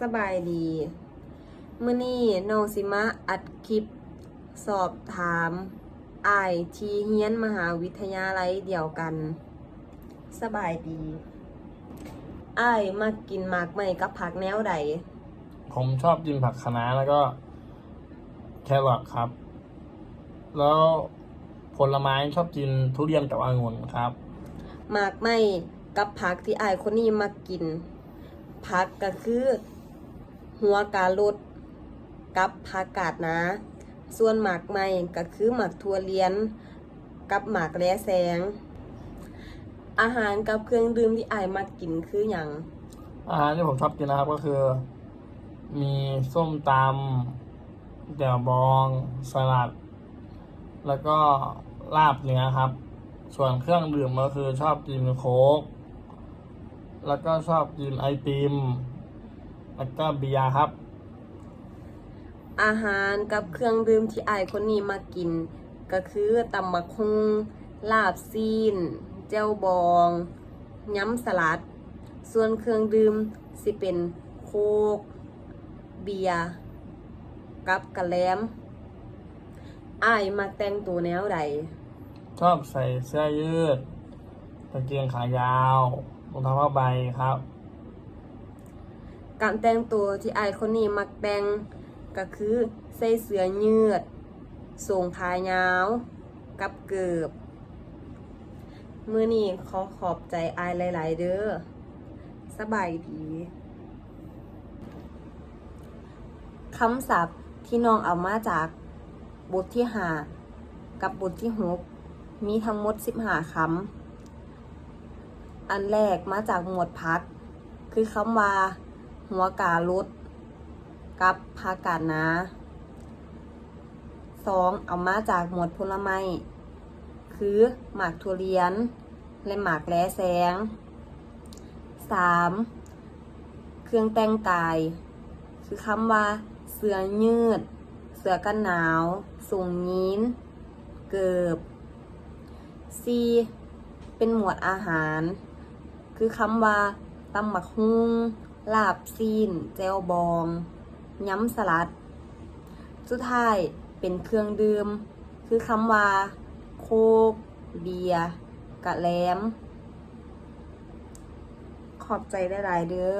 สบายดี มื้อนี้น้องสิมาอัดคลิป สอบถามอายที่เฮียนมหาวิทยาลัยเดียวกัน สบายดีอายมากินหมากไหมกับผักแนวใด ผมชอบกินผักคะน้าแล้วก็ แครอทครับ แล้วผลไม้ชอบกินทุเรียนกับองุ่นครับหมากไหมกับผักที่อายคนนี้มากินผักก็คือ หัวกาลดกับผักกาดนะ ส่วนหมากไหมก็คือหมากทั่วเลียน กับหมากแร้แสง อาหารกับเครื่องดื่มที่อายมากินคืออย่างอาหารที่ผมชอบกินนะครับก็คือ มีส้มตำเดี่ยวบองสลัด แล้วก็ลาบเนื้อครับ ส่วนเครื่องดื่มก็คือชอบกินโค้ก แล้วก็ชอบกินไอติม แล้วก็เบียร์ครับ อาหารกับเครื่องดื่มที่อายคนนี้มากิน ก็คือตำบักฮุงลาบซีน เจ้าบอง ย้ำสลัด ส่วนเครื่องดื่มสิเป็นโคก เบียร์กับกะแลมอายมาแต่งตัวแนวใด ชอบใส่เสื้อยืดกางเกงขายาวรองเท้าผ้าใบครับ การแต่งตัวที่ไอคนนี้มักแต่งก็คือใส่เสื้อยืดส่งขายาว กับเกิบมือนี้ขอขอบใจไอหลาย ๆ เด้อสบายดีคำศัพท์ที่น้องเอามาจากบทที่หากับบทที่หกมีทั้งหมดสิบหาคำ อันแรกมาจากหมวดพัก คือคำว่า หัวกาลุด กับพากาดนะสองเอามาจากหมวดผลไม้คือหมากทุเรียน และหมากแล้แสงสามเครื่องแต่งกาย คือคำว่า เสื้อยืด เสื้อกันหนาวสูงยีน เกิบสี่เป็นหมวดอาหาร คือคำว่าตำบักฮุง ลาบซีน เจลบอง ย้ำสลัด สุดท้ายเป็นเครื่องดื่ม คือคำว่า โคก เบียร์กะแลม ขอบใจได้หลายเด้อ